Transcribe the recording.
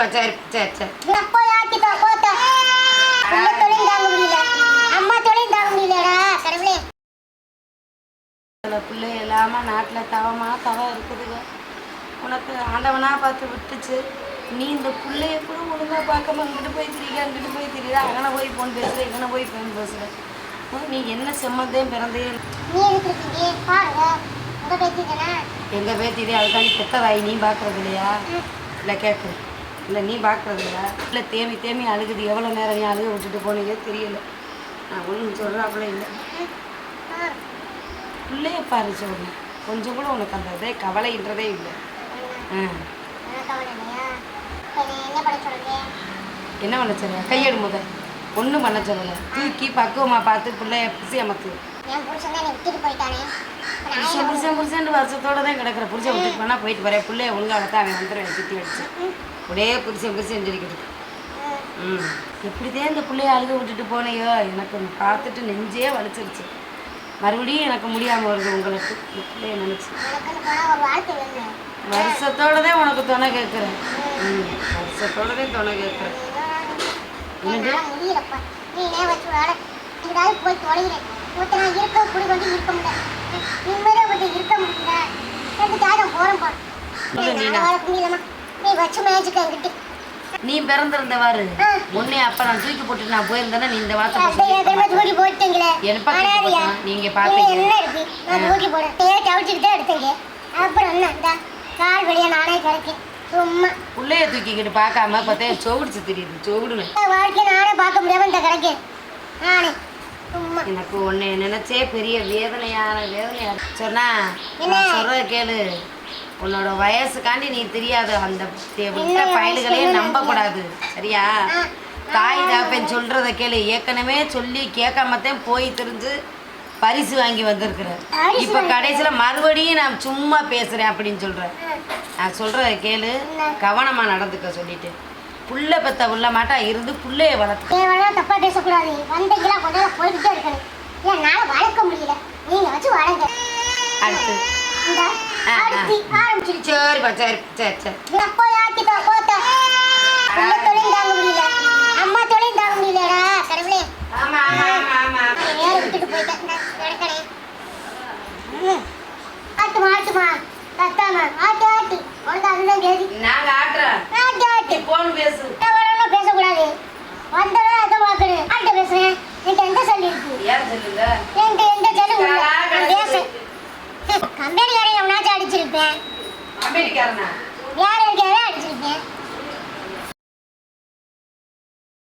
சரிப்பா சரி சரி சரி. போய் ஆக்கிட்டா போத்தா. உள்ள தொழில் தாங்க முடியல. அம்மா தொழில் தாங்க முடியலடா கடவுளே. பிள்ளை இல்லாமல் நாட்டில் தவமா தவம் இருக்குதுங்க. உனக்கு ஆண்டவனா பார்த்து விட்டுச்சு. நீ இந்த பிள்ளைய கூட ஒழுங்கா பார்க்காம இங்கிட்டு போய் திரிக்க அங்கிட்டு போய் திரியா அங்கன போய் ஃபோன் பேசுகிற இங்கன போய் ஃபோன் பேசுகிற நீ என்ன செம்மந்தே பிறந்தே. உங்க பேத்தி எங்கள் பேத்திதே அதுக்காண்டி பெத்ததாய் நீ பார்க்கறது இல்லையா? இல்லை கேட்கு. இல்லை நீ பார்க்குறது இல்லை இல்லை தேமி தேமி அழுகுது. எவ்வளோ நேரம் நீ அழுக விட்டுட்டு போனீங்க தெரியல. நான் ஒன்றும் சொல்கிறாப்புல இல்லை. பிள்ளைய பாரு சொல்றேன் கொஞ்சம் கூட உனக்கு அந்த இதே கவலைன்றதே இல்லை. ஆ. என்ன பண்ண சொல்லுங்க சொல்ல கையெடு முத ஒன்றும் பண்ண சொல்லலை. தூக்கி பக்குவமாக பார்த்து பிள்ளைய பிசி அமர்த்து என் புருஷன் தான் என்னை விட்டுட்டு போயிட்டானே இப்ப நான் புருஷன் புருஷன் வருஷத்தோடு வருஷத்தோட தான் கிடக்கிற. புருஷன் விட்டுட்டு போனால் போயிட்டு வரேன். பிள்ளைய ஒழுங்கா அவன் வந்துடுவேன் சுற்றி வச்சு ஒரே புருஷன் புருஷன் சொல்லிக்கிட்டு ம். எப்படிதான் இந்த பிள்ளைய அழுக விட்டுட்டு போனையோ எனக்கு பார்த்துட்டு நெஞ்சே வலிச்சிருச்சு. மறுபடியும் எனக்கு முடியாமல் வருது உங்களுக்கு. இந்த பிள்ளைய நினச்சி. வருஷத்தோட தான் உனக்கு துணை கேட்குறேன். ம். வருஷத்தோட தான் துணை கேட்குறேன். என்னால போய் தொலைகிறேன். இருக்க குடி கொண்டு இருக்க முடியல நிம்மதியாக ஒருத்தர் இருக்க முடியல ரெண்டு தாரம் போகிறேன்ப்பா சொல்லு நீனா. நான் வாழ முடியலம்மா நீ நீ பிறந்திருந்தவாரு உன்னை அப்ப நான் தூக்கி போட்டு நான் போயிருந்தேன்னா நீ இந்த வார்த்தை போட்டீங்களே? நீங்க பாத்தீங்க. என்ன அப்புறம் கால் வழியா நானே கிடைக்கேன். சும்மா. புள்ளைய தூக்கிக்கிட்டு பார்க்காம பார்த்தா சோகுடிச்சு தெரியுது. சோகுடுவேன் இந்த வாழ்க்கையை நானே பார்க்க முடியாம இந்த கிடைக்கேன். நானே. எனக்கு உன்னை நினைச்சே பெரிய வேதனையான வேதனையா. சொன்னா சொல்றத கேளு. உன்னோட வயசுக்காண்டி நீ தெரியாது அந்த விட்ட என்ன பயல்களையே வயசு? நம்ப கூடாது. சரியா. தாய் தாப்பன் சொல்றத கேளு. ஏற்கனவே சொல்லி கேட்காமத்தான் போய் தெரிஞ்சு பரிசு வாங்கி வந்திருக்கிற. பரிசு இப்ப கடைசியில மறுபடியும் நான் சும்மா பேசுறேன் அப்படின்னு சொல்றேன். நான் சொல்றத கேளு. என்ன? கவனமா நடந்துக்க சொல்லிட்டு. புள்ள பெத்த உள்ள மாட்டா இருந்து புள்ளைய வளர்த்து தப்பா பேசக்கூடாது. வந்தீங்களா? கொஞ்ச போய்கிட்டே இருக்கணும். என்னால வளர்க்க முடியல. நீங்க வச்சு வளங்க அடுத்து. சரிப்பா சரி சரி சரி போய் ஆக்கிட்டா போத்தா. உள்ள தொழில் தாங்க முடியல. அம்மா தொழில் தாங்க முடியலடா கடவுளே. ஆமா ஆமா ஆமா ஆமா. ஏற விட்டுட்டு போயிட்டேன். ம். ஆட்டுமா ஆட்டுமா கத்தாமா ஆட்டு ஆட்டு. உனக்கு அதுதான் கேதி நாங்க ஆட்டுறோம். ஆட்டு ஆட்டு. நீ போன் பேசு. எவ்வளோ பேசக்கூடாது. வந்தவன் அதை பார்க்கணும் ஆட்ட பேசுறேன். என்கிட்ட எந்த சொல்லி இருக்கு சொல்லுங்க என்கிட்ட எந்த சொல்லி இல்லை காலா நான் கிடக்கு. பேச கம்பெனிக்காரன் அமெரிக்காரனா யார் இருக்கையாவே அடிச்சிருக்கேன்